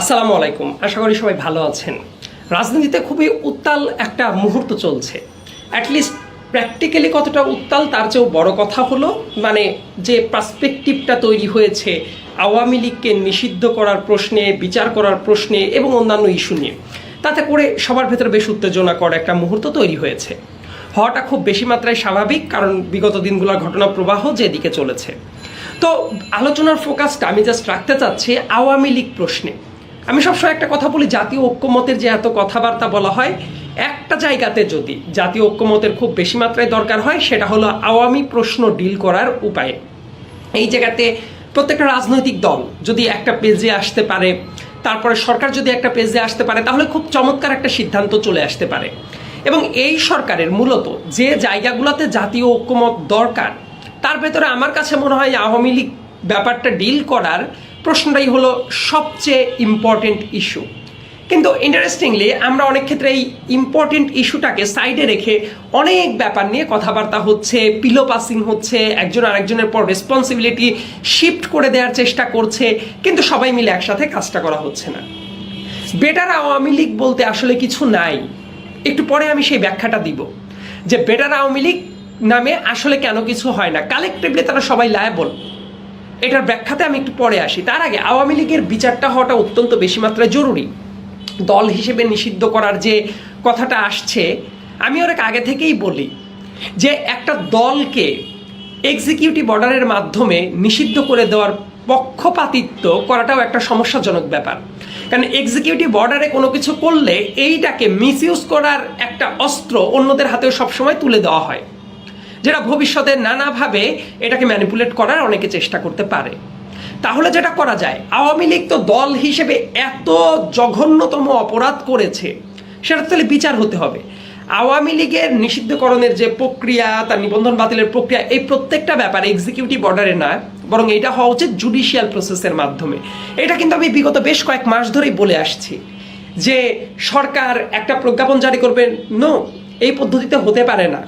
আসসালামু আলাইকুম। আশা করি সবাই ভালো আছেন। রাজনীতিতে খুবই উত্তাল একটা মুহূর্ত চলছে। অ্যাটলিস্ট প্র্যাকটিক্যালি কতটা উত্তাল তার চেয়েও বড় কথা হলো মানে যে পার্সপেক্টিভটা তৈরি হয়েছে, আওয়ামী লীগকে নিষিদ্ধ করার প্রশ্নে, বিচার করার প্রশ্নে এবং অন্যান্য ইস্যু নিয়ে। তাতে করে সবার ভেতরে বেশ উত্তেজনা উত্তেজনাকর একটা মুহূর্ত তৈরি হয়েছে। হওয়াটা খুব বেশি মাত্রায় স্বাভাবিক, কারণ বিগত দিনগুলোর ঘটনা প্রবাহ যেদিকে চলেছে। তো আলোচনার ফোকাসটা আমি জাস্ট রাখতে চাচ্ছি আওয়ামী লীগ প্রশ্নে। আমি সবসময় একটা কথা বলি, জাতীয় ঐক্যমতের যে এত কথাবার্তা বলা হয়, একটা জায়গাতে যদি জাতীয় ঐক্যমতের খুব বেশি মাত্রায় দরকার হয়, সেটা হলো আওয়ামী প্রশ্ন ডিল করার উপায়ে। এই জায়গাতে প্রত্যেকটা রাজনৈতিক দল যদি একটা পেজে আসতে পারে, তারপরে সরকার যদি একটা পেজে আসতে পারে, তাহলে খুব চমৎকার একটা সিদ্ধান্ত চলে আসতে পারে। এবং এই সরকারের মূলত যে জায়গাগুলোতে জাতীয় ঐক্যমত দরকার, তার ভেতরে আমার কাছে মনে হয় আওয়ামী লীগ ব্যাপারটা ডিল করার প্রশ্নটাই হলো সবচেয়ে ইম্পর্টেন্ট ইস্যু কিন্তু ইন্টারেস্টিংলি আমরা অনেক ক্ষেত্রে এই ইম্পর্টেন্ট ইস্যুটাকে সাইডে রেখে অনেক ব্যাপার নিয়ে কথাবার্তা হচ্ছে পিলো পাসিং হচ্ছে, একজন আরেকজনের পর রেসপন্সিবিলিটি শিফট করে দেওয়ার চেষ্টা করছে, কিন্তু সবাই মিলে একসাথে কাজটা করা হচ্ছে না। বেটার আওয়ামী লীগ বলতে আসলে কিছু নাই। একটু পরে আমি সেই ব্যাখ্যাটা দিব, যে বেটার আওয়ামী লীগ নামে আসলে কেন কিছু হয় না। কালেকটিভলি তারা সবাই লায়াবল এটার ব্যাখ্যাতে আমি একটু পরে আসি। তার আগে আওয়ামী লীগের বিচারটা হওয়াটা অত্যন্ত বেশি মাত্রায় জরুরি। দল হিসেবে নিষিদ্ধ করার যে কথাটা আসছে, আমি অনেক আগে থেকেই বলি যে একটা দলকে এক্সিকিউটিভ অর্ডারের মাধ্যমে নিষিদ্ধ করে দেওয়ার পক্ষপাতিত্ব করাটাও একটা সমস্যাজনক ব্যাপার। কারণ এক্সিকিউটিভ অর্ডারে কোনো কিছু করলে এইটাকে মিসইউজ করার একটা অস্ত্র অন্যদের হাতেও সবসময় তুলে দেওয়া হয়। যেটা ভবিষ্যতে নানাভাবে এটাকে ম্যানিপুলেট করার অনেকে চেষ্টা করতে পারে। তাহলে যেটা করা যায়, আওয়ামী লীগ তো দল হিসেবে এত জঘন্যতম অপরাধ করেছে সেটা তাহলে বিচার হতে হবে। আওয়ামী লীগের নিষিদ্ধকরণের যে প্রক্রিয়া, তার নিবন্ধন বাতিলের প্রক্রিয়া, এই প্রত্যেকটা ব্যাপার এক্সিকিউটিভ অর্ডারে না, বরং এটা হওয়া উচিত জুডিশিয়াল প্রসেসের মাধ্যমে। এটা কিন্তু আমি বিগত বেশ কয়েক মাস ধরেই বলে আসছি যে সরকার একটা প্রজ্ঞাপন জারি করবে। নো এই পদ্ধতিতে হতে পারে না।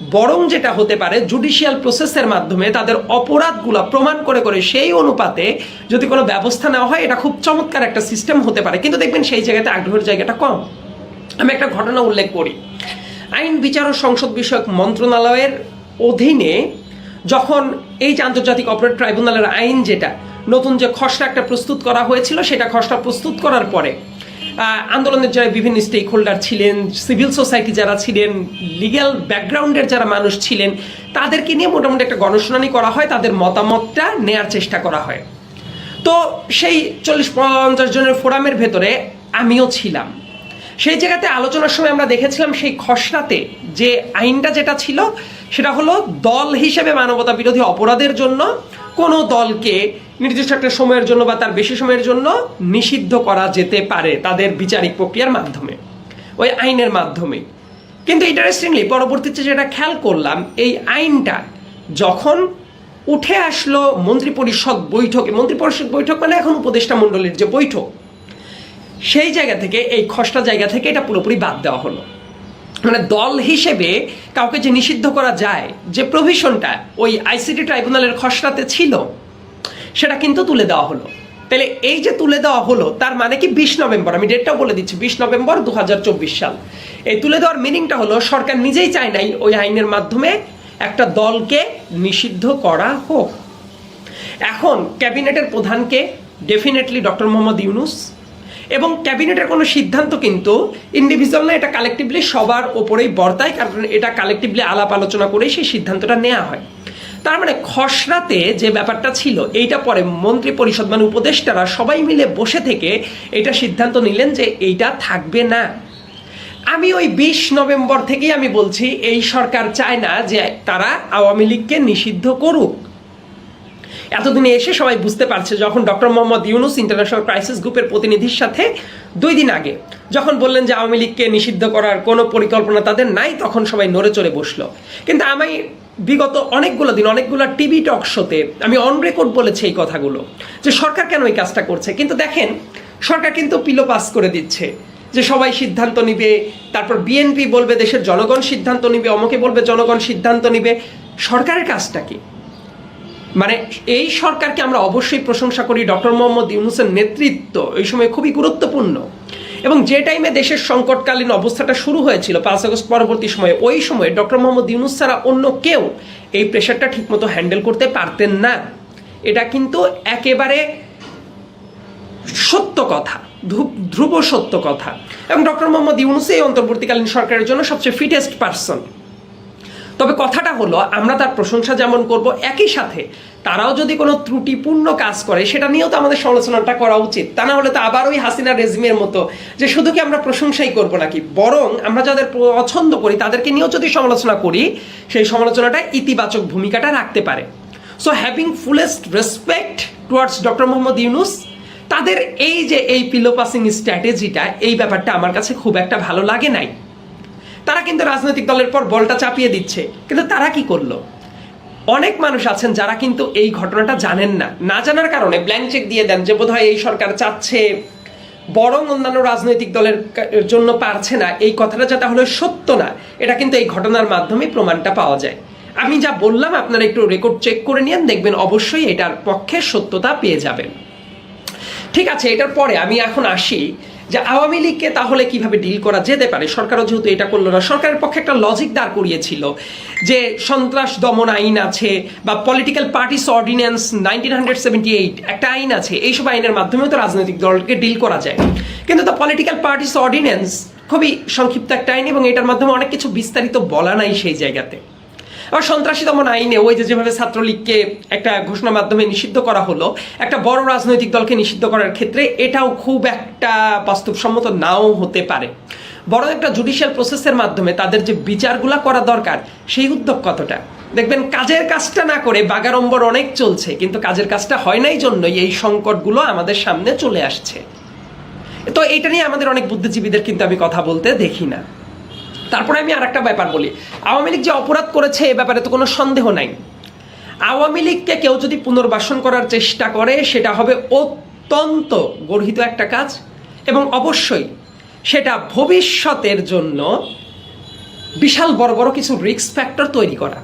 বরং যেটা হতে পারে জুডিশিয়াল প্রসেসের মাধ্যমে তাদের অপরাধগুলো প্রমাণ করে করে সেই অনুপাতে যদি কোনো ব্যবস্থা নেওয়া হয়, এটা খুব চমৎকার একটা সিস্টেম হতে পারে। কিন্তু দেখবেন সেই জায়গাতে আগ্রহের জায়গাটা কম। আমি একটা ঘটনা উল্লেখ করি। আইন, বিচার ও সংসদ বিষয়ক মন্ত্রণালয়ের অধীনে যখন এই যে আন্তর্জাতিক অপরাধ ট্রাইব্যুনালের আইন যেটা, নতুন যে খসড়া একটা প্রস্তুত করা হয়েছিল, সেটা খসড়া প্রস্তুত করার পরে আন্দোলনের যারা বিভিন্ন স্টেক হোল্ডার ছিলেন সিভিল সোসাইটি যারা ছিলেন লিগ্যাল ব্যাকগ্রাউন্ডের যারা মানুষ ছিলেন, তাদেরকে নিয়ে মোটামুটি একটা গণশুনানি করা হয়, তাদের মতামতটা নেয়ার চেষ্টা করা হয়। তো সেই চল্লিশ পঞ্চাশ জনের ফোরামের ভেতরে আমিও ছিলাম। সেই জায়গাতে আলোচনার সময় আমরা দেখেছিলাম সেই খসড়াতে যে আইনটা যেটা ছিল, সেটা হলো দল হিসেবে মানবতা বিরোধী অপরাধের জন্য কোনো দলকে নির্দিষ্ট একটা সময়ের জন্য বা তার বেশি সময়ের জন্য নিষিদ্ধ করা যেতে পারে তাদের বিচারিক প্রক্রিয়ার মাধ্যমে, ওই আইনের মাধ্যমে। কিন্তু ইন্টারেস্টিংলি পরবর্তীতে যেটা খেয়াল করলাম, এই আইনটা যখন উঠে আসলো মন্ত্রী পরিষদ বৈঠকে মন্ত্রী পরিষদ বৈঠক মানে এখন উপদেষ্টা মণ্ডলীর যে বৈঠক, সেই জায়গা থেকে, এই খসড়া জায়গা থেকে এটা পুরোপুরি বাদ দেওয়া হলো। মানে দল হিসেবে কাউকে যে নিষিদ্ধ করা যায়, যে প্রভিশনটা ওই আইসিটি ট্রাইব্যুনালের খসড়াতে ছিল, সেটা কিন্তু তুলে দেওয়া হলো। তাহলে এই যে তুলে দেওয়া হলো, তার মানে কি বিশ নভেম্বর? আমি ডেটটাও বলে দিচ্ছি, বিশ নভেম্বর দু হাজার চব্বিশ সাল। এই তুলে দেওয়ার মিনিংটা হলো, সরকার নিজেই চায় নাই ওই আইনের মাধ্যমে একটা দলকে নিষিদ্ধ করা হোক। এখন ক্যাবিনেটের প্রধানকে ডেফিনেটলি ডক্টর মোহাম্মদ ইউনুস এবং ক্যাবিনেটের কোনো সিদ্ধান্ত কিন্তু ইন্ডিভিজুয়াল না, এটা কালেকটিভলি সবার ওপরেই বর্তায়, কারণ এটা কালেকটিভলি আলাপ আলোচনা করেই সেই সিদ্ধান্তটা নেওয়া হয়। তার মানে খসড়াতে যে ব্যাপারটা ছিল, এইটা পরে মন্ত্রী পরিষদ মানে উপদেষ্টারা সবাই মিলে বসে থেকে এটা সিদ্ধান্ত নিলেন যে এইটা থাকবে না। আমি ওই বিশ নভেম্বর থেকেই আমি বলছি, এই সরকার চায় না যে তারা আওয়ামী লীগকে নিষিদ্ধ করুক। এতদিনে এসে সবাই বুঝতে পারছে যখন doctor Mohammad Yunus international crisis গ্রুপের প্রতিনিধির সাথে দুই দিন আগে যখন বললেন যে আওয়ামী লীগকে নিষিদ্ধ করার কোনো পরিকল্পনা তাদের নাই, তখন সবাই নড়ে চড়ে বসল। কিন্তু আমি বিগত অনেকগুলো দিন, অনেকগুলো টিভি টক শোতে আমি অন রেকর্ড বলেছি এই কথাগুলো, যে সরকার কেন এই কাজটা করছে? কিন্তু দেখেন, সরকার কিন্তু পিলো পাস করে দিচ্ছে, যে সবাই সিদ্ধান্ত নিবে, তারপর বিএনপি বলবে দেশের জনগণ সিদ্ধান্ত নিবে, অমকে বলবে জনগণ সিদ্ধান্ত নিবে। সরকারের কাজটা কি? মানে এই সরকারকে আমরা অবশ্যই প্রশংসা করি ডক্টর মোহাম্মদ ইউনুসের নেতৃত্ব। এই সময় খুবই গুরুত্বপূর্ণ। এবং যে টাইমে দেশের সংকটকালীন অবস্থাটা শুরু হয়েছিল পাঁচ আগস্ট পরবর্তী সময়ে, ওই সময়ে ডক্টর মোহাম্মদ ইউনুস ছাড়া অন্য কেউ এই প্রেশারটা ঠিকমতো হ্যান্ডেল করতে পারতেন না। এটা কিন্তু একেবারে সত্য কথা, ধ্রুব সত্য কথা। এবং ডক্টর মোহাম্মদ ইউনুস এই অন্তর্বর্তীকালীন সরকারের জন্য সবচেয়ে ফিটেস্ট পারসন তবে কথাটা হলো, আমরা তার প্রশংসা যেমন করব, একই সাথে তারাও যদি কোনো ত্রুটিপূর্ণ কাজ করে, সেটা নিয়েও তো আমাদের সমালোচনাটা করা উচিত। তা না হলে তো আবার ওই হাসিনা রেজিমের মতো যে শুধু কি আমরা প্রশংসাই করব নাকি? বরং আমরা যাদের পছন্দ করি, তাদেরকে নিয়েও যদি সমালোচনা করি, সেই সমালোচনাটা ইতিবাচক ভূমিকাটা রাখতে পারে। So having fullest respect towards doctor Mohammad Yunus তাদের এই যে এই পিলো পাসিং স্ট্র্যাটেজিটা এই ব্যাপারটা আমার কাছে খুব একটা ভালো লাগে নাই। তারা কিন্তু রাজনৈতিক দলের পর বলটা চাপিয়ে দিচ্ছে। কিন্তু তারা কি করল? অনেক মানুষ আছেন যারা কিন্তু এই ঘটনাটা জানেন না। না জানার কারণে ব্ল্যাঙ্ক চেক দিয়ে দেন যে বোধহয় এই সরকার চাচ্ছে, বরং অন্যান্য রাজনৈতিক দলের জন্য পারছে না। এই কথাটা যা তাহলে সত্য না, এটা কিন্তু এই ঘটনার মাধ্যমে প্রমাণটা পাওয়া যায়। আমি যা বললাম, আপনারা একটু রেকর্ড চেক করে নিন দেখবেন অবশ্যই এটার পক্ষে সত্যতা পেয়ে যাবেন। ঠিক আছে, এটার পরে আমি এখন আসি। যে আওয়ামী লীগকে তাহলে কীভাবে ডিল করা যেতে পারে? সরকারও যেহেতু এটা করল না, সরকারের পক্ষে একটা লজিক দাঁড় করিয়েছিল যে সন্ত্রাস দমন আইন আছে বা political parties ordinance nineteen hundred seventy eight একটা আইন আছে, এইসব আইনের মাধ্যমেও তো রাজনৈতিক দলকে ডিল করা যায়। কিন্তু দ্য পলিটিক্যাল পার্টিস অর্ডিন্যান্স খুবই সংক্ষিপ্ত একটা আইন এবং এটার মাধ্যমে অনেক কিছু বিস্তারিত বলা নাই সেই জায়গাতে। আর সন্ত্রাসী দমন আইনে ওই যে যেভাবে ছাত্রলীগকে একটা ঘোষণা মাধ্যমে নিষিদ্ধ করা হলো, একটা বড় রাজনৈতিক দলকে নিষিদ্ধ করার ক্ষেত্রে এটাও খুব একটা বাস্তবসম্মত নাও হতে পারে। বড় একটা জুডিশিয়াল প্রসেসের মাধ্যমে তাদের যে বিচারগুলা করা দরকার, সেই উদ্যোগ কতটা? দেখবেন কাজের কাজটা না করে বাগাড়ম্বর অনেক চলছে, কিন্তু কাজের কাজটা হয় নাই জন্যই এই সংকটগুলো আমাদের সামনে চলে আসছে। তো এটা নিয়ে আমাদের অনেক বুদ্ধিজীবীদের কিন্তু আমি কথা বলতে দেখি না। তারপরে আমি আর একটা ব্যাপার বলি। আওয়ামী লীগ যে অপরাধ করেছে, এ ব্যাপারে তো কোনো সন্দেহ নাই। আওয়ামী লীগকে কেউ যদি পুনর্বাসন করার চেষ্টা করে, সেটা হবে অত্যন্ত গর্হিত একটা কাজ এবং অবশ্যই সেটা ভবিষ্যতের জন্য বিশাল বড় বড় কিছু রিস্ক ফ্যাক্টর তৈরি করা।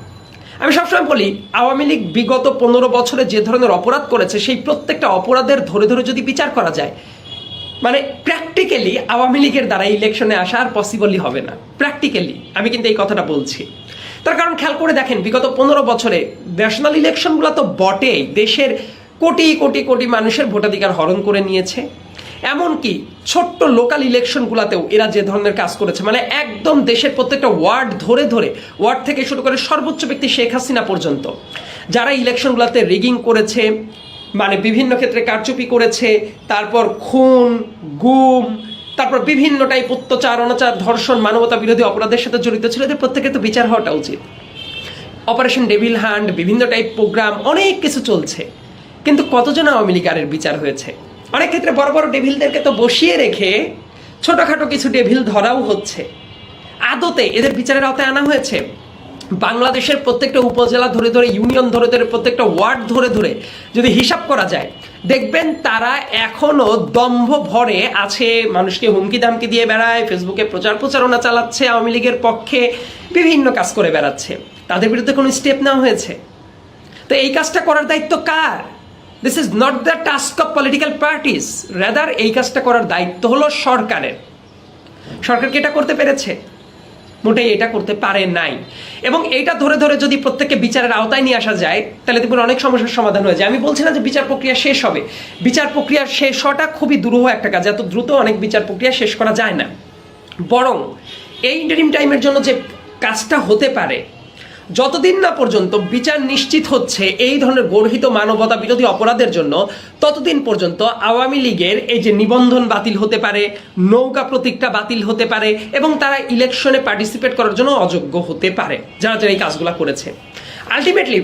আমি সবসময় বলি, আওয়ামী লীগ বিগত পনেরো বছরে যে ধরনের অপরাধ করেছে, সেই প্রত্যেকটা অপরাধের ধরে ধরে যদি বিচার করা যায় মানে প্র্যাকটিক্যালি আওয়ামী লীগের দ্বারা ইলেকশনে আসা আর পসিবলই হবে না। প্র্যাকটিক্যালি আমি কিন্তু এই কথাটা বলছি। তার কারণ খেয়াল করে দেখেন, বিগত পনেরো বছরে ন্যাশনাল ইলেকশনগুলো তো বটেই। দেশের কোটি কোটি কোটি মানুষের ভোটাধিকার হরণ করে নিয়েছে। এমনকি ছোট্ট লোকাল ইলেকশনগুলোতেও এরা যে ধরনের কাজ করেছে মানে একদম দেশের প্রত্যেকটা ওয়ার্ড ধরে ধরে, ওয়ার্ড থেকে শুরু করে সর্বোচ্চ ব্যক্তি শেখ হাসিনা পর্যন্ত, যারা ইলেকশনগুলোতে রিগিং করেছে মানে বিভিন্ন ক্ষেত্রে কারচুপি করেছে, তারপর খুন, গুম, তারপর বিভিন্ন টাইপ অত্যাচার, অনাচার, ধর্ষণ, মানবতা বিরোধী অপরাধের সাথে জড়িত ছিল। এদের প্রত্যেকের তো বিচার হওয়াটা উচিত। অপারেশন ডেভিল হ্যান্ড বিভিন্ন টাইপ প্রোগ্রাম অনেক কিছু চলছে। কিন্তু কতজন আওয়ামী লীগারের বিচার হয়েছে? অনেক ক্ষেত্রে বড় বড় ডেভিলদেরকে তো বসিয়ে রেখে ছোটোখাটো কিছু ডেভিল ধরাও হচ্ছে। আদতে এদের বিচারের আওতায় আনা হয়েছে। বাংলাদেশের প্রত্যেকটা উপজেলা ধরে ধরে, ইউনিয়ন ধরে ধরে, প্রত্যেকটা ওয়ার্ড ধরে ধরে যদি হিসাব করা যায়, দেখবেন তারা এখনও দম্ভ ভরে আছে, মানুষকে হুমকি দামকি দিয়ে বেড়ায়, ফেসবুকে প্রচার প্রচারণা চালাচ্ছে, আওয়ামী লীগের পক্ষে বিভিন্ন কাজ করে বেড়াচ্ছে। তাদের বিরুদ্ধে কোনো স্টেপ নেওয়া হয়েছে? তো এই কাজটা করার দায়িত্ব কার? This is not the task of political parties rather এই কাজটা করার দায়িত্ব হলো সরকারের। সরকার কি এটা করতে পেরেছে? মোটেই এটা করতে পারে নাই। এবং এটা ধরে ধরে যদি প্রত্যেককে বিচারের আওতায় নিয়ে আসা যায়, তাহলে দেখুন অনেক সমস্যার সমাধান হয়ে যায়। আমি বলছি না যে বিচার প্রক্রিয়া শেষ হবে। বিচার প্রক্রিয়া শেষ হওয়াটা খুবই দুরূহ একটা কাজ। এত দ্রুত অনেক বিচার প্রক্রিয়া শেষ করা যায় না। বরং এই ইন্টারিম টাইমের জন্য যে কাজটা হতে পারে যতদিন না পর্যন্ত বিচার নিশ্চিত হচ্ছে এই ধরনের গর্হিত মানবতা বিরোধী অপরাধের জন্য, ততদিন পর্যন্ত আওয়ামী লীগের এই যে নিবন্ধন বাতিল হতে পারে, নৌকা প্রতীকটা বাতিল হতে পারে এবং তারা ইলেকশনে পার্টিসিপেট করার জন্য অযোগ্য হতে পারে। যারা যারা এই কাজগুলো করেছে। আলটিমেটলি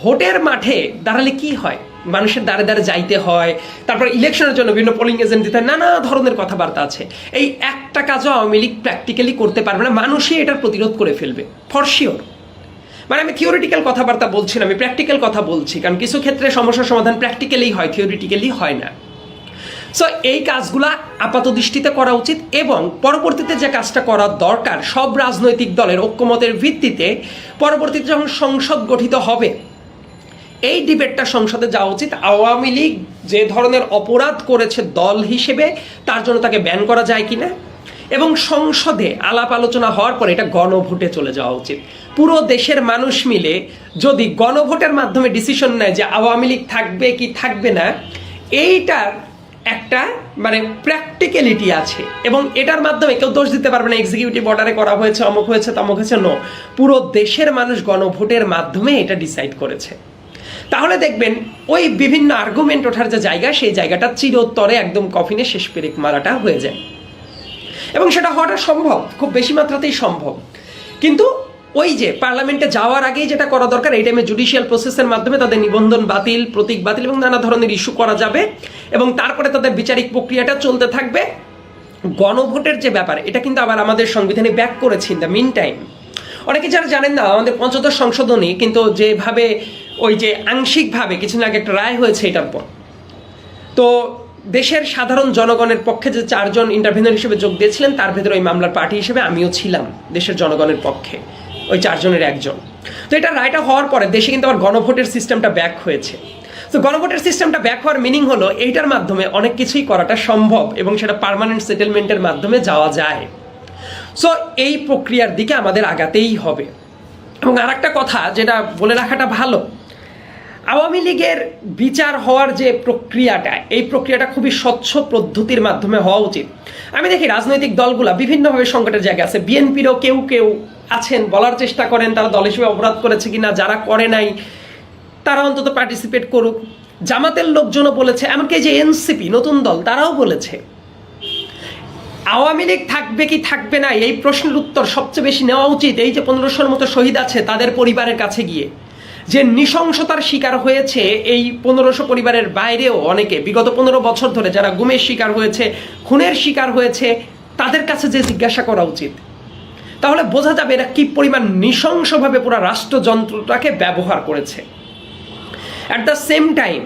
ভোটের মাঠে দাঁড়ালে কি হয়? মানুষের দ্বারে দ্বারে যাইতে হয়, তারপর ইলেকশনের জন্য বিভিন্ন পোলিং এজেন্ট দিতে নানা ধরনের কথাবার্তা আছে। এই একটা কাজও আওয়ামী লীগ প্র্যাকটিক্যালি করতে পারবে না। মানুষই এটার প্রতিরোধ করে ফেলবে ফর শিওর মানে আমি থিওরিটিক্যাল কথাবার্তা বলছি না, আমি প্র্যাকটিক্যাল কথা বলছি, কারণ কিছু ক্ষেত্রে সমস্যার সমাধান প্র্যাকটিক্যালি হয় থিওরিটিক্যালি হয় না। সো এই কাজগুলা আপাত দৃষ্টিতে করা উচিত এবং পরবর্তীতে যে কাজটা করা দরকার, সব রাজনৈতিক দলের ঐক্যমতের ভিত্তিতে পরবর্তীতে যখন সংসদ গঠিত হবে, এই ডিবেটটা সংসদে যাওয়া উচিত। আওয়ামী লীগ যে ধরনের অপরাধ করেছে দল হিসেবে, তার জন্য তাকে ব্যান করা যায় কিনা? এবং সংসদে আলাপ আলোচনা হওয়ার পর এটা গণভোটে চলে যাওয়া উচিত। পুরো দেশের মানুষ মিলে যদি গণভোটের মাধ্যমে ডিসিশন নেয় যে আওয়ামী লীগ থাকবে কি থাকবে না এইটার একটা মানে প্র্যাকটিক্যালিটি আছে। এবং এটার মাধ্যমে কেউ দোষ দিতে পারবে না এক্সিকিউটিভ অর্ডারে করা হয়েছে, অমুক হয়েছে, তমুক হয়েছে নো পুরো দেশের মানুষ গণভোটের মাধ্যমে এটা ডিসাইড করেছে। তাহলে দেখবেন, ওই বিভিন্ন আর্গুমেন্ট ওঠার যে জায়গা, সেই জায়গাটা চিরোত্তরে একদম কফিনে শেষ পেরেক মারাটা হয়ে যায়। এবং সেটা হওয়াটা সম্ভব, খুব বেশি মাত্রাতেই সম্ভব। কিন্তু ওই যে পার্লামেন্টে যাওয়ার আগেই যেটা করা দরকার, এই টাইমে জুডিশিয়াল প্রসেসের মাধ্যমে তাদের নিবন্ধন বাতিল, প্রতীক বাতিল এবং নানা ধরনের ইস্যু করা যাবে এবং তারপরে তাদের বিচারিক প্রক্রিয়াটা চলতে থাকবে। গণভোটের যে ব্যাপার, এটা কিন্তু আবার আমাদের সংবিধানে ব্যাক করেছি ইন দ্য মিন টাইম অনেকে যারা জানেন না, আমাদের পঞ্চদশ সংশোধনী কিন্তু যেভাবে ওই যে আংশিকভাবে কিছুদিন আগে একটা রায় হয়েছে এটার পর তো দেশের সাধারণ জনগণের পক্ষে যে চারজন ইন্টারভিউনার হিসেবে যোগ দিয়েছিলেন, তার ভেতরে ওই মামলার পার্টি হিসেবে আমিও ছিলাম দেশের জনগণের পক্ষে। ওই চারজনের একজন। তো এটা রায়টা হওয়ার পরে দেশে কিন্তু আবার গণভোটের সিস্টেমটা ব্যাক হয়েছে। তো গণভোটের সিস্টেমটা ব্যাক হওয়ার মিনিং হলো এইটার মাধ্যমে অনেক কিছুই করাটা সম্ভব এবং সেটা পার্মানেন্ট সেটেলমেন্টের মাধ্যমে যাওয়া যায়। সো এই প্রক্রিয়ার দিকে আমাদের আগাতেই হবে। এবং আর একটা কথা যেটা বলে রাখাটা ভালো, আওয়ামী লীগের বিচার হওয়ার যে প্রক্রিয়াটা, এই প্রক্রিয়াটা খুবই স্বচ্ছ পদ্ধতির মাধ্যমে হওয়া উচিত। আমি দেখি রাজনৈতিক দলগুলা বিভিন্নভাবে সংকটের জায়গা আছে। বিএনপিরও কেউ কেউ আছেন, বলার চেষ্টা করেন, তারা দল হিসেবে অপরাধ করেছে কিনা, যারা করে নাই, তারা অন্তত পার্টিসিপেট করুক। জামাতের লোকজনও বলেছে, এমনকি যে এনসিপি নতুন দল, তারাও বলেছে। আওয়ামী লীগ থাকবে কি থাকবে না, এই প্রশ্নের উত্তর সবচেয়ে বেশি নেওয়া উচিত, এই যে পনেরোশোর মতো শহীদ আছে তাদের পরিবারের কাছে গিয়ে। যে নৃশংসতার শিকার হয়েছে এই পনেরোশো পরিবারের বাইরেও অনেকে, বিগত পনেরো বছর ধরে যারা গুমের শিকার হয়েছে, খুনের শিকার হয়েছে, তাদের কাছে যে জিজ্ঞাসা করা উচিত। তাহলে বোঝা যাবে এরা কি পরিমাণ নৃশংসভাবে পুরো রাষ্ট্রযন্ত্রটাকে ব্যবহার করেছে। At the same time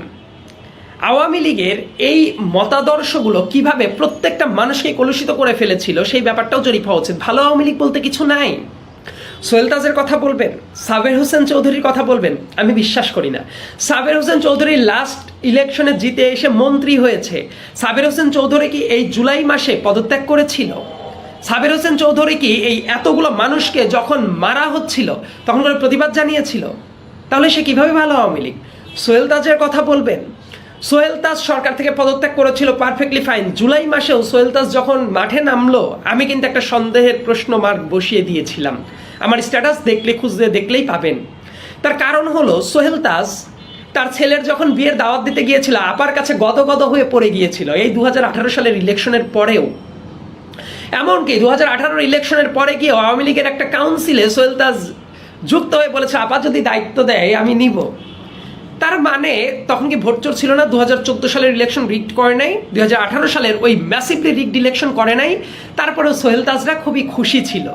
Awami লীগের এই মতাদর্শগুলো কীভাবে প্রত্যেকটা মানুষকে কলুষিত করে ফেলেছিল, সেই ব্যাপারটাও জরিপ হওয়া উচিত। ভালো আওয়ামী লীগ বলতে কিছু নাই। সোহেল তাজের কথা বলবেন, সাবের হোসেন চৌধুরীর কথা বলবেন, আমি বিশ্বাস করি না। সাবের হোসেন চৌধুরী লাস্ট ইলেকশনে জিতে এসে মন্ত্রী হয়েছে। সাবের হোসেন চৌধুরী কি এই জুলাই মাসে পদত্যাগ করেছিল? সাবের হোসেন চৌধুরী কি এই এতগুলো মানুষকে যখন মারা হচ্ছিল, তখন করে প্রতিবাদ জানিয়েছিল? তাহলে সে কীভাবে ভালো আওয়ামী লীগ? সোহেল তাজের কথা বলবেন। সোহেল তাজ সরকার থেকে পদত্যাগ করেছিল পারফেক্টলি ফাইন জুলাই মাসেও সোহেল তাজ যখন মাঠে নামলো, আমি কিন্তু একটা সন্দেহের প্রশ্ন মার্ক বসিয়ে দিয়েছিলাম। আমার স্ট্যাটাস দেখলে খুঁজতে দেখলেই পাবেন। তার কারণ হলো, সোহেল তাজ তার ছেলের যখন বিয়ের দাওয়াত দিতে গিয়েছিল, আপার কাছে গদগদ হয়ে পড়ে গিয়েছিল। এই দু হাজার আঠারো সালের ইলেকশনের পরেও এমনকি দু হাজার আঠারোর ইলেকশনের পরে গিয়ে আওয়ামী লীগের একটা কাউন্সিলে সোহেল তাজ যুক্ত হয়ে বলেছে, আপা যদি দায়িত্ব দেয়, আমি নিব। তার মানে তখন কি ভোট চোর ছিল না? দু হাজার চোদ্দ সালের ইলেকশন রিগড করে নাই দু হাজার আঠারো সালের ওই ম্যাসিভলি রিগড ইলেকশন করে নাই, তারপরেও সোহেল তাজরা খুবই খুশি ছিল।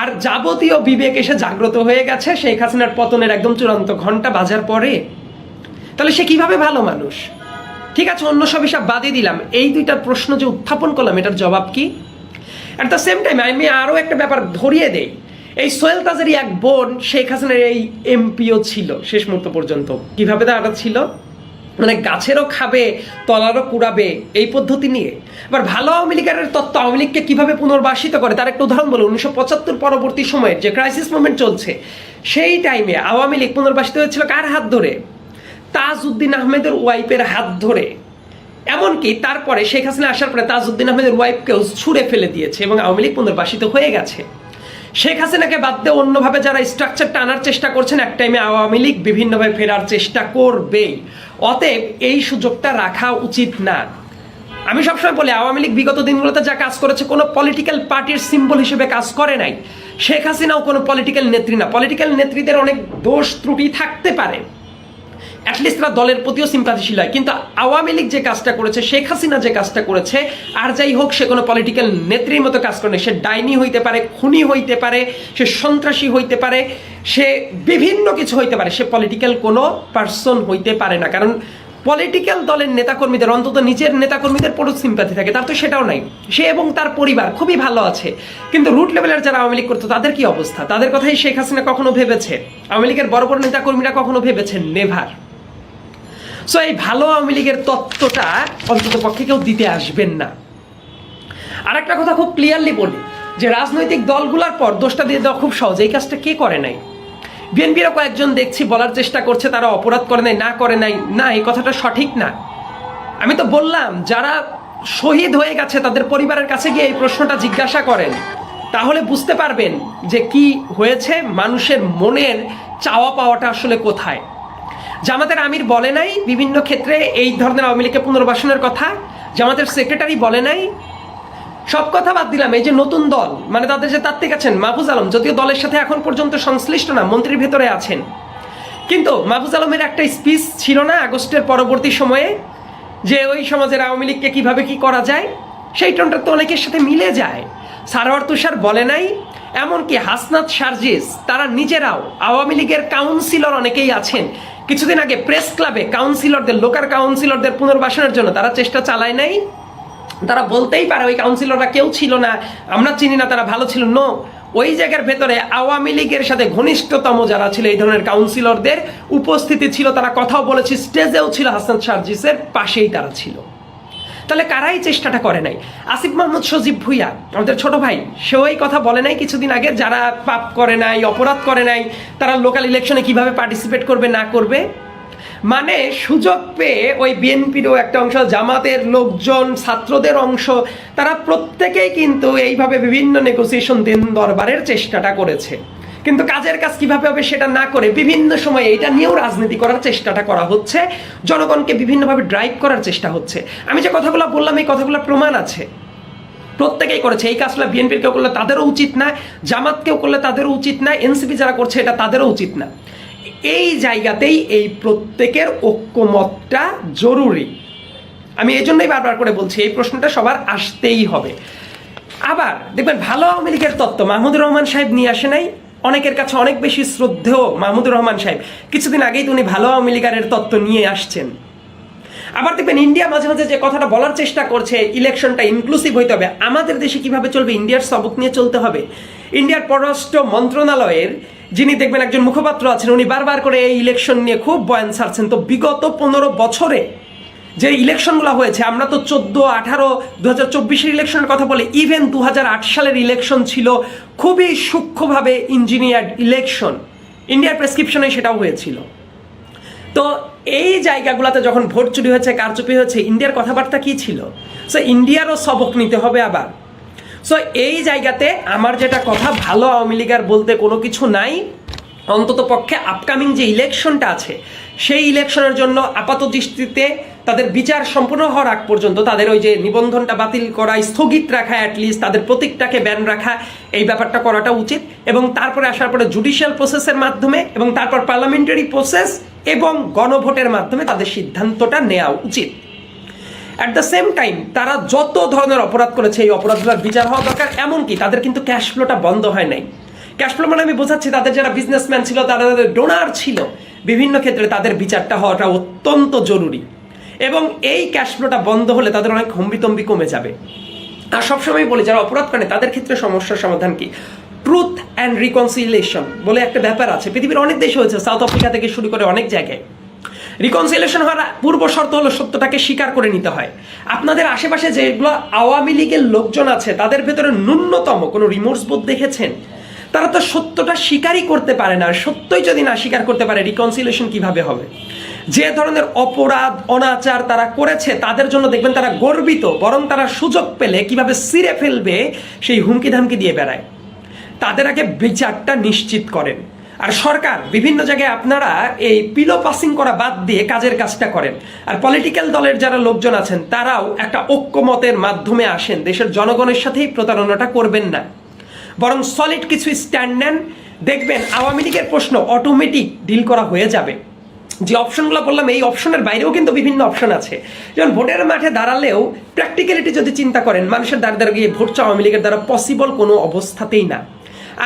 আর যাবতীয় বিবেক এসে জাগ্রত হয়ে গেছে শেখ হাসিনার পতনের একদম চূড়ান্ত ঘণ্টা বাজার পরে। তাহলে সে কীভাবে ভালো মানুষ? ঠিক আছে, অন্য সব হিসাব বাদই দিলাম। এই দুইটার প্রশ্ন যে উত্থাপন করলাম, এটার জবাব কি? অ্যাট দ্য সেম টাইম আমি আরও একটা ব্যাপার ধরিয়ে দেই। এই সোহেল তাজেরই এক বোন, শেখ হাসিনার এই এমপিও ছিল শেষ মুহূর্ত পর্যন্ত। কীভাবে তারা ছিল? মানে গাছেরও খাবে, তলারও কুড়াবে, এই পদ্ধতি নিয়ে। এবার ভালো আওয়ামী লীগের তত্ত্ব আওয়ামী লীগকে কীভাবে পুনর্বাসিত করে, তার একটা উদাহরণ বলো উনিশশো পঁচাত্তর পরবর্তী সময়ের যে ক্রাইসিস মুভমেন্ট চলছে, সেই টাইমে আওয়ামী লীগ পুনর্বাসিত হয়েছিল কার হাত ধরে? তাজউদ্দিন আহমেদের ওয়াইফের হাত ধরে। এমনকি তারপরে শেখ হাসিনা আসার পরে তাজউদ্দিন আহমেদের ওয়াইফকেও ছুঁড়ে ফেলে দিয়েছে এবং আওয়ামী লীগ পুনর্বাসিত হয়ে গেছে। শেখ হাসিনাকে বাদ দিয়ে অন্যভাবে যারা স্ট্রাকচার টানার চেষ্টা করছেন, এক টাইমে আওয়ামী লীগ বিভিন্নভাবে ফেরার চেষ্টা করবেই। অতএব এই সুযোগটা রাখা উচিত না। আমি সবসময় বলি, আওয়ামী লীগ বিগত দিনগুলোতে যা কাজ করেছে, কোনো পলিটিক্যাল পার্টির সিম্বল হিসেবে কাজ করে নাই। শেখ হাসিনাও কোনো পলিটিক্যাল নেত্রী না। পলিটিক্যাল নেত্রীদের অনেক দোষ ত্রুটি থাকতে পারে। অ্যাটলিস্ট তারা দলের প্রতিও সিম্পাথিশীল হয় কিন্তু আওয়ামী লীগ যে কাজটা করেছে, শেখ হাসিনা যে কাজটা করেছে, আর যাই হোক, সে কোনো পলিটিক্যাল নেত্রীর মতো কাজ করে সে ডাইনি হইতে পারে, খুনি হইতে পারে, সে সন্ত্রাসী হইতে পারে, সে বিভিন্ন কিছু হইতে পারে। সে পলিটিক্যাল কোনো পার্সন হইতে পারে না। কারণ পলিটিক্যাল দলের নেতাকর্মীদের, অন্তত নিজের নেতাকর্মীদের পুরো সিম্পাথি থাকে। তার তো সেটাও নাই। সে এবং তার পরিবার খুবই ভালো আছে। কিন্তু রুট লেভেলের যারা আওয়ামী লীগ করতো, তাদের কি অবস্থা? তাদের কথাই শেখ হাসিনা কখনো ভেবেছে? আওয়ামী লীগের বড় বড় নেতাকর্মীরা কখনো ভেবেছে? নেভার সো এই ভালো আওয়ামী লীগের তত্ত্বটা অন্তত পক্ষে কেউ দিতে আসবেন না। আরেকটা কথা খুব ক্লিয়ারলি বলি, যে রাজনৈতিক দলগুলোর পর দোষটা দিয়ে দেওয়া খুব সহজ। এই কাজটা কে করে নাই? বিএনপিরও কয়েকজন দেখছি বলার চেষ্টা করছে, তারা অপরাধ করে নাই, না করে নাই। না, এই কথাটা সঠিক না। আমি তো বললাম, যারা শহীদ হয়ে গেছে, তাদের পরিবারের কাছে গিয়ে এই প্রশ্নটা জিজ্ঞাসা করেন, তাহলে বুঝতে পারবেন যে কি হয়েছে, মানুষের মনের চাওয়া পাওয়াটা আসলে কোথায়। জামাতের আমির বলে নাই, বিভিন্ন ক্ষেত্রে এই ধরনের আওয়ামী লীগকে পুনর্বাসনের কথা, জামাতের সেক্রেটারি বলে নাই। সব কথা বাদ দিলাম, এই যে নতুন দল মানে তাদের যে তাত্ত্বিক আছেন মাহফুজ আলম, যদিও দলের সাথে এখন পর্যন্ত সংশ্লিষ্ট না, মন্ত্রীর ভেতরে আছেন। কিন্তু মাহফুজ আলমের একটা স্পিচ ছিল না আগস্টের পরবর্তী সময়ে, যে ওই সমাজের আওয়ামী লীগকে কীভাবে কি করা যায়, সেই টোনটা তো অনেকের সাথে মিলে যায়। সারোয়ার তুষার বলে নাই, এমনকি হাসনাত সার্জিস, তারা নিজেরাও আওয়ামী লীগের কাউন্সিলর অনেকেই আছেন। কিছুদিন আগে প্রেস ক্লাবে কাউন্সিলরদের লোকাল কাউন্সিলরদের পুনর্বাসনের জন্য তারা চেষ্টা চালায় নাই। তারা বলতেই পারে ওই কাউন্সিলররা কেউ ছিল না, আমরা চিনি না তারা ভালো ছিল। নো ওই জায়গার ভেতরে আওয়ামী লীগের সাথে ঘনিষ্ঠতম যারা ছিল এই ধরনের কাউন্সিলরদের উপস্থিতি ছিল, তারা কথাও বলেছে স্টেজেও ছিল হাসান সার্জিসের, পাশেই তারা ছিল। তাহলে কারাই চেষ্টাটা করে নাই। আসিফ মাহমুদ সজীব ভুইয়া, আমাদের ছোট ভাই, সেও এই কথা বলে নাই কিছুদিন আগে, যারা পাপ করে নাই, অপরাধ করে নাই, তারা লোকাল ইলেকশনে কীভাবে পার্টিসিপেট করবে, না করবে? মানে সুযোগ পেয়ে ওই বিএনপিরও একটা অংশ, জামাতের লোকজন, ছাত্রদের অংশ, তারা প্রত্যেকেই কিন্তু এইভাবে বিভিন্ন নেগোসিয়েশন দিন দরবারের চেষ্টাটা করেছে। কিন্তু কাজের কাজ কীভাবে হবে সেটা না করে বিভিন্ন সময়ে এটা নিয়েও রাজনীতি করার চেষ্টাটা করা হচ্ছে, জনগণকে বিভিন্নভাবে ড্রাইভ করার চেষ্টা হচ্ছে। আমি যে কথাগুলো বললাম, এই কথাগুলো প্রমাণ আছে। প্রত্যেকেই করেছে। এই কাজটা বিএনপির কেউ করলে তাদেরও উচিত না জামাত কেউ করলে তাদেরও উচিত না, এনসিপি যারা করছে এটা তাদেরও উচিত না। এই জায়গাতেই এই প্রত্যেকের ঐক্যমতটা জরুরি। আমি এই জন্যই বারবার করে বলছি, এই প্রশ্নটা সবার আসতেই হবে। আবার, দেখবেন ভালো আওয়ামী লীগের তত্ত্ব, মাহমুদুর রহমান সাহেব নিয়ে আসে নাই অনেকের কাছে অনেক বেশি শ্রদ্ধেয় মাহমুদুর রহমান সাহেব। কিছুদিন আগেই তো উনি ভালো আওয়ামী লীগের তত্ত্ব নিয়ে আসছেন। আবার দেখবেন ইন্ডিয়া মাঝে মাঝে যে কথাটা বলার চেষ্টা করছে, ইলেকশনটা ইনক্লুসিভ হইতে হবে। আমাদের দেশে কীভাবে চলবে, ইন্ডিয়ার সবক নিয়ে চলতে হবে। ইন্ডিয়ার পররাষ্ট্র মন্ত্রণালয়ের যিনি দেখবেন একজন মুখপাত্র আছেন, উনি বারবার করে এই ইলেকশন নিয়ে খুব বয়ান ছাড়ছেন। তো বিগত পনেরো বছরে যে ইলেকশনগুলো হয়েছে, আমরা তো চোদ্দ, আঠারো দু হাজার চব্বিশের ইলেকশনের কথা বলে ইভেন দু হাজার আট সালের ইলেকশন ছিল খুবই সূক্ষ্মভাবে ইঞ্জিনিয়ার্ড ইলেকশন ইন্ডিয়ার প্রেসক্রিপশনে সেটাও হয়েছিল। তো এই জায়গাগুলোতে যখন ভোট চুরি হয়েছে কারচুপি হয়েছে ইন্ডিয়ার কথাবার্তা কি ছিল? সো ইন্ডিয়ারও সবক নিতে হবে আবার। সো এই জায়গাতে আমার যেটা কথা, ভালো আওয়ামী লীগার বলতে কোনো কিছু নাই। অন্তত পক্ষে আপকামিং যে ইলেকশনটা আছে, সেই ইলেকশনের জন্য আপাত দৃষ্টিতে তাদের বিচার সম্পূর্ণ হওয়ার আগ পর্যন্ত তাদের ওই যে নিবন্ধনটা বাতিল করা, স্থগিত রাখা অ্যাটলিস্ট তাদের প্রতীকটাকে ব্যান রাখা, এই ব্যাপারটা করাটা উচিত। এবং তারপরে আসার পরে জুডিশিয়াল প্রসেসের মাধ্যমে এবং তারপর পার্লামেন্টারি প্রসেস এবং গণভোটের মাধ্যমে তাদের সিদ্ধান্তটা নেওয়া উচিত। অ্যাট দ্য সেম টাইম তারা যত ধরনের অপরাধ করেছে, এই অপরাধগুলোর বিচার হওয়া দরকার। এমনকি তাদের কিন্তু ক্যাশ ফ্লোটা বন্ধ হয় নাই। ক্যাশ ফ্লো মানে আমি বোঝাচ্ছি, তাদের যারা বিজনেসম্যান ছিল, তারা তাদের ডোনার ছিল। বিভিন্ন ক্ষেত্রে তাদের বিচারটা হওয়াটা অত্যন্ত জরুরি। এবং এই ক্যাশ ফ্লোটা বন্ধ হলে তাদের অনেক হম্বিতম্বি কমে যাবে। আর সবসময় বলি, যারা অপরাধ করে, তাদের ক্ষেত্রে সমস্যার সমাধান কি? ট্রুথ অ্যান্ড রিকনসিলিয়েশন বলে একটা ব্যাপার আছে। পৃথিবীর অনেক দেশে হয়েছে সাউথ আফ্রিকা থেকে শুরু করে অনেক জায়গায়। রিকনসিলেশন হওয়ার পূর্ব শর্ত হলো সত্যটাকে স্বীকার করে নিতে হয়। আপনাদের আশেপাশে যেগুলো আওয়ামী লীগের লোকজন আছে, তাদের ভেতরে ন্যূনতম কোনো রিমোর্স বোধ দেখেছেন? তারা তো সত্যটা স্বীকারই করতে পারে না। সত্যই যদি না স্বীকার করতে পারে রিকনসিলেশন কীভাবে হবে? যে ধরনের অপরাধ, অনাচার তারা করেছে, তাদের জন্য দেখবেন তারা গর্বিত, বরং তারা সুযোগ পেলে কীভাবে সিরে ফেলবে, সেই হুমকি ধামকি দিয়ে বেড়ায়। তাদের আগে বিচারটা নিশ্চিত করেন। আর সরকার, বিভিন্ন জায়গায় আপনারা এই পিলো পাসিং করা বাদ দিয়ে কাজের কাজটা করেন। আর পলিটিক্যাল দলের যারা লোকজন আছেন, তারাও একটা ঐক্যমতের মাধ্যমে আসেন। দেশের জনগণের সাথেই প্রতারণাটা করবেন না। বরং সলিড কিছু স্ট্যান্ড নেন। দেখবেন আওয়ামী লীগের প্রশ্ন অটোমেটিক ডিল করা হয়ে যাবে। যে অপশনগুলো বললাম, এই অপশনের বাইরেও কিন্তু বিভিন্ন অপশন আছে। যেমন ভোটের মাঠে দাঁড়ালেও প্র্যাকটিক্যালিটি যদি চিন্তা করেন, মানুষের দ্বারা দ্বারা গিয়ে ভোট চাওয়া আওয়ামী লীগের দ্বারা পসিবল কোনো অবস্থাতেই না।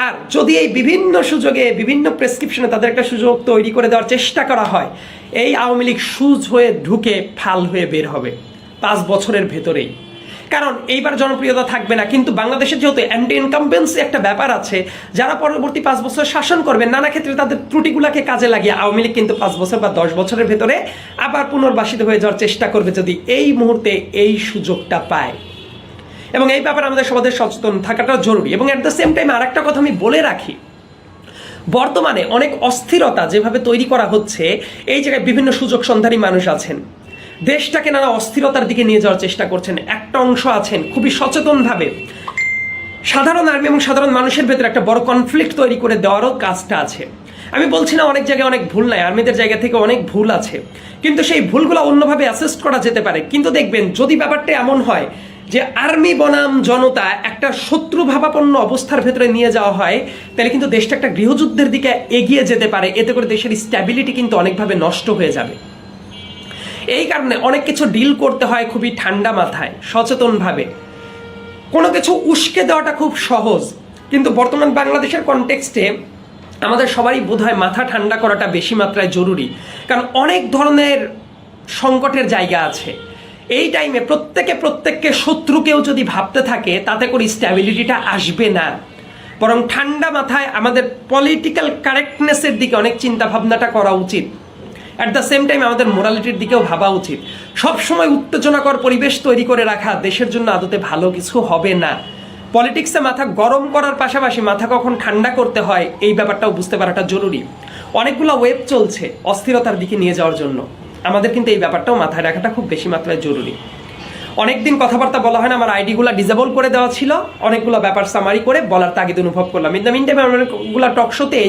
আর যদি এই বিভিন্ন সুযোগে, বিভিন্ন প্রেসক্রিপশনে তাদের একটা সুযোগ তৈরি করে দেওয়ার চেষ্টা করা হয়, এই আওয়ামী লীগ সুজ হয়ে ঢুকে, ফাল হয়ে বের হবে। পাঁচ বছরের ভেতরেই। কারণ এইবার জনপ্রিয়তা থাকবে না। কিন্তু বাংলাদেশের যেহেতু অ্যান্টি ইনকামবেন্সি একটা ব্যাপার আছে, যারা পরবর্তী পাঁচ বছর শাসন করবেন, নানা ক্ষেত্রে তাদের ত্রুটিগুলাকে কাজে লাগিয়ে আওয়ামী লীগ কিন্তু পাঁচ বছর বা দশ বছরের ভেতরে আবার পুনর্বাসিত হয়ে যাওয়ার চেষ্টা করবে যদি এই মুহূর্তে এই সুযোগটা পায়। এবং এই ব্যাপারে আমাদের সবাদের সচেতন থাকাটা জরুরি। এবং অ্যাট দ্য সেম টাইম আর একটা কথা আমি বলে রাখি, বর্তমানে অনেক অস্থিরতা যেভাবে তৈরি করা হচ্ছে, এই জায়গায় বিভিন্ন সুযোগ সন্ধানী মানুষ আছেন। দেশটাকে নানা অস্থিরতার দিকে নিয়ে যাওয়ার চেষ্টা করছেন। একটা অংশ আছেন খুবই সচেতনভাবে। সাধারণ আর্মি এবং সাধারণ মানুষের ভেতরে একটা বড় কনফ্লিক্ট তৈরি করে দেওয়ারও কাজটা আছে। আমি বলছি না অনেক জায়গায় অনেক ভুল নাই, আর্মিদের জায়গা থেকে অনেক ভুল আছে। কিন্তু সেই ভুলগুলো অন্যভাবে অ্যাসেস্ট করা যেতে পারে। কিন্তু দেখবেন, যদি ব্যাপারটা এমন হয় যে আর্মি বনাম জনতা একটা শত্রু ভাবাপন্ন অবস্থার ভেতরে নিয়ে যাওয়া হয়, তাহলে কিন্তু দেশটা একটা গৃহযুদ্ধের দিকে এগিয়ে যেতে পারে। এতে করে দেশের স্ট্যাবিলিটি কিন্তু অনেকভাবে নষ্ট হয়ে যাবে। এই কারণে অনেক কিছু ডিল করতে হয় খুবই ঠান্ডা মাথায়, সচেতনভাবে। কোনো কিছু উস্কে দেওয়াটা খুব সহজ, কিন্তু বর্তমান বাংলাদেশের কনটেক্সটে আমাদের সবারই বোধ হয় মাথা ঠান্ডা করাটা বেশি মাত্রায় জরুরি, কারণ অনেক ধরনের সংকটের জায়গা আছে। এই টাইমে প্রত্যেকে প্রত্যেককে শত্রুকেও যদি ভাবতে থাকে, তাতে করে স্ট্যাবিলিটিটা আসবে না। বরং ঠান্ডা মাথায় আমাদের পলিটিক্যাল কারেক্টনেসের দিকে অনেক চিন্তা ভাবনাটা করা উচিত। অ্যাট দ্য সেম টাইম আমাদের মোরালিটির দিকেও ভাবা উচিত। সবসময় উত্তেজনাকর পরিবেশ তৈরি করে রাখা দেশের জন্য আদতে ভালো কিছু হবে না। পলিটিক্সে মাথা গরম করার পাশাপাশি মাথা কখন ঠান্ডা করতে হয়, এই ব্যাপারটাও বুঝতে পারাটা জরুরি। অনেকগুলো ওয়েব চলছে অস্থিরতার দিকে নিয়ে যাওয়ার জন্য। আমাদের কিন্তু এই ব্যাপারটাও মাথায় রাখাটা খুব বেশি মাত্রায় জরুরি। অনেকদিন কথাবার্তা বলা হয় না, আমার আইডিগুলো ডিজেবল করে দেওয়া ছিল। অনেকগুলো ব্যাপার সামারি করে বলার তাগিদ অনুভব করলাম। ইন দ্য মিন টাইম অনেকগুলো টক শোতে